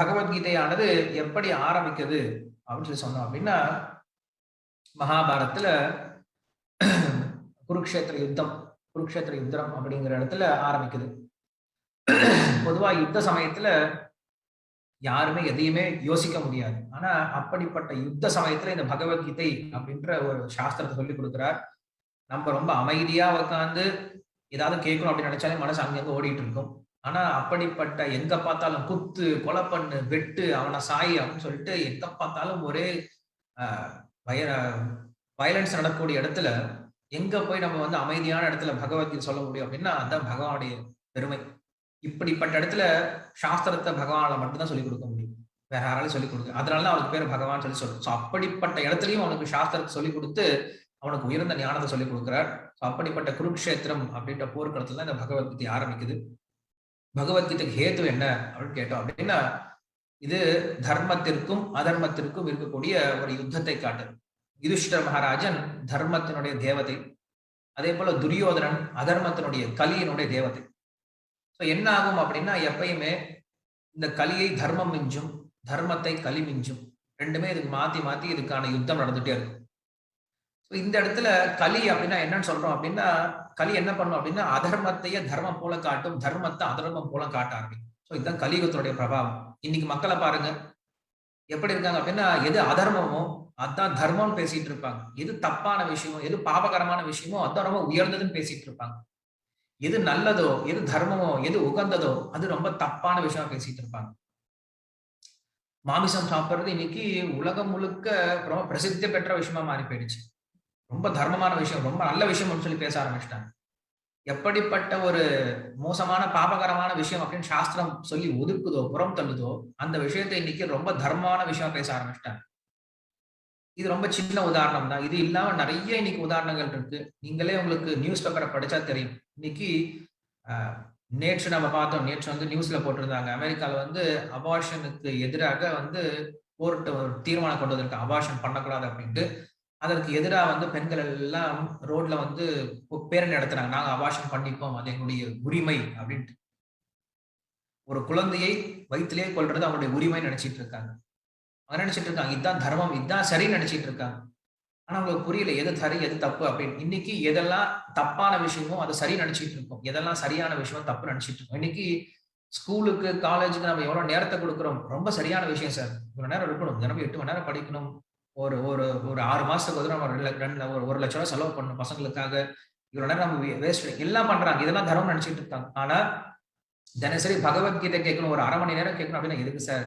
பகவத்கீதையானது எப்படி ஆரம்பிக்குது அப்படின்னு சொல்லி சொன்னோம் அப்படின்னா மகாபாரத்துல குருக்ஷேத்திர யுத்தம் குருக்ஷேத்திர யுத்தம் அப்படிங்கிற இடத்துல ஆரம்பிக்குது. பொதுவா யுத்த சமயத்துல யாருமே எதையுமே யோசிக்க முடியாது. ஆனா அப்படிப்பட்ட யுத்த சமயத்துல இந்த பகவத்கீதை அப்படின்ற ஒரு சாஸ்திரத்தை சொல்லி கொடுக்குறார். நம்ம ரொம்ப அமைதியா உட்காந்து ஏதாவது கேட்கணும் அப்படின்னு நினைச்சாலே மனசு அங்கங்க ஓடிட்டு இருக்கும். ஆனா அப்படிப்பட்ட எங்க பார்த்தாலும் குத்து கொலை பண்ணு வெட்டு அவனை சாய் அப்படின்னு சொல்லிட்டு எங்க பார்த்தாலும் ஒரே வயலன்ஸ் நடக்கக்கூடிய இடத்துல எங்க போய் நம்ம வந்து அமைதியான இடத்துல பகவத்கீதை சொல்ல முடியும் அப்படின்னா அதான் பகவானுடைய பெருமை. இப்படிப்பட்ட இடத்துல சாஸ்திரத்தை பகவானால மட்டும்தான் சொல்லிக் கொடுக்க முடியும். வேற யாராலும் சொல்லிக் கொடுக்க அதனாலதான் அவனுக்கு பேர் பகவான் சொல்லி சொல்றோம் ஸோ அப்படிப்பட்ட இடத்துலயும் அவனுக்கு சாஸ்திரத்தை சொல்லிக் கொடுத்து அவனுக்கு உயர்ந்த ஞானத்தை சொல்லிக் கொடுக்குறார். ஸோ அப்படிப்பட்ட குருக்ஷேத்திரம் அப்படின்ற போர்க்களத்துல தான் இந்த பகவத்கீதை ஆரம்பிக்குது. பகவத்கீதைக்கு ஹேத்து என்ன அப்படின்னு கேட்டோம் அப்படின்னா இது தர்மத்திற்கும் அதர்மத்திற்கும் இருக்கக்கூடிய ஒரு யுத்தத்தை காட்டு யுதிஷ்டர் மகாராஜன் தர்மத்தினுடைய தேவதை அதே போல துரியோதனன் அதர்மத்தினுடைய கலியினுடைய தேவதை. ஸோ என்ன ஆகும் அப்படின்னா எப்பயுமே இந்த கலியை தர்மம் மிஞ்சும் தர்மத்தை களி மிஞ்சும். ரெண்டுமே இதுக்கு மாத்தி மாத்தி இதுக்கான யுத்தம் நடந்துட்டே இருக்கும். ஸோ இந்த இடத்துல களி அப்படின்னா என்னன்னு சொல்றோம் அப்படின்னா களி என்ன பண்ணும் அப்படின்னா அதர்மத்தையே தர்மம் போல காட்டும் தர்மத்தை அதர்மம் போல காட்ட ஆரம்பிக்கும். ஸோ இதுதான் கலியுகத்தினுடைய பிரபாவம். இன்னைக்கு மக்களை பாருங்க. எப்படி இருக்காங்க அப்படின்னா எது அதர்மமோ அதான் தர்மம்னு பேசிட்டு இருப்பாங்க. எது தப்பான விஷயமோ எது பாபகரமான விஷயமோ அதான் ரொம்ப உயர்ந்ததுன்னு பேசிட்டு இருப்பாங்க. எது நல்லதோ எது தர்மமோ எது உகந்ததோ அது ரொம்ப தப்பான விஷயமா பேசிட்டு இருப்பாங்க. மாமிசம் சாப்பிடுறது இன்னைக்கு உலகம் முழுக்க ரொம்ப பிரசித்தி பெற்ற விஷயமா மாறி போயிடுச்சு. ரொம்ப தர்மமான விஷயம் ரொம்ப நல்ல விஷயம்னு சொல்லி பேச ஆரம்பிச்சிட்டாங்க. எப்படிப்பட்ட ஒரு மோசமான பாபகரமான விஷயம் அப்படின்னு சாஸ்திரம் சொல்லி ஒதுக்குதோ புறம் தள்ளுதோ அந்த விஷயத்தை இன்னைக்கு ரொம்ப தர்மமான விஷயம் பேச ஆரம்பிச்சிட்டாங்க. இது ரொம்ப சின்ன உதாரணம் தான். இது இல்லாம நிறைய இன்னைக்கு உதாரணங்கள் இருக்கு. நீங்களே உங்களுக்கு நியூஸ் பேப்பரை படிச்சா தெரியும். இன்னைக்கு நேற்று நம்ம பார்த்தோம். நேற்று வந்து நியூஸ்ல போட்டிருந்தாங்க. அமெரிக்கால வந்து அபார்ஷனுக்கு எதிராக வந்து கோர்ட் ஒரு தீர்மானம் கொண்டு வந்திருக்கு. அபார்ஷன் பண்ணக்கூடாது அப்படின்ட்டு. அதற்கு எதிராக வந்து பெண்கள் எல்லாம் ரோட்ல வந்து பேரணி நடத்துறாங்க. நாங்க அபாஷன் பண்ணிப்போம். அது எங்களுடைய உரிமை அப்படின்ட்டு. ஒரு குழந்தையை வயிற்றிலே கொள்றது அவங்களுடைய உரிமை நினைச்சிட்டு இருக்காங்க. அவங்க நினைச்சிட்டு இருக்காங்க இதுதான் தர்மம் இதுதான் சரின்னு நினைச்சிட்டு இருக்காங்க. ஆனா அவங்களுக்கு புரியல எது சரி எது தப்பு? அப்படின்னு. இன்னைக்கு எதெல்லாம் தப்பான விஷயமோ அதை சரி நினைச்சிட்டு இருக்கோம். எதெல்லாம் சரியான விஷயம் தப்பு நினைச்சிட்டு இருக்கோம். இன்னைக்கு ஸ்கூலுக்கு காலேஜுக்கு நம்ம எவ்வளவு நேரத்தை கொடுக்குறோம்? ரொம்ப சரியான விஷயம் சார். இவ்வளவு நேரம் இருக்கணும். தினமும் எட்டு மணி நேரம் படிக்கணும். ஒரு ஒரு ஒரு ஆறு மாசத்துக்கு வந்து நம்ம ரெண்டு ஒரு ஒரு லட்ச ரூபா செலவு பண்ணணும் பசங்களுக்காக. இவ்வளவு நேரம் நம்ம வேஸ்ட் எல்லாம் பண்றாங்க. இதெல்லாம் தரம் நினைச்சிட்டு இருக்காங்க. ஆனா தினசரி பகவத்கீதை கேட்கணும் ஒரு அரை மணி நேரம் கேட்கணும் அப்படின்னா எதுக்கு சார்?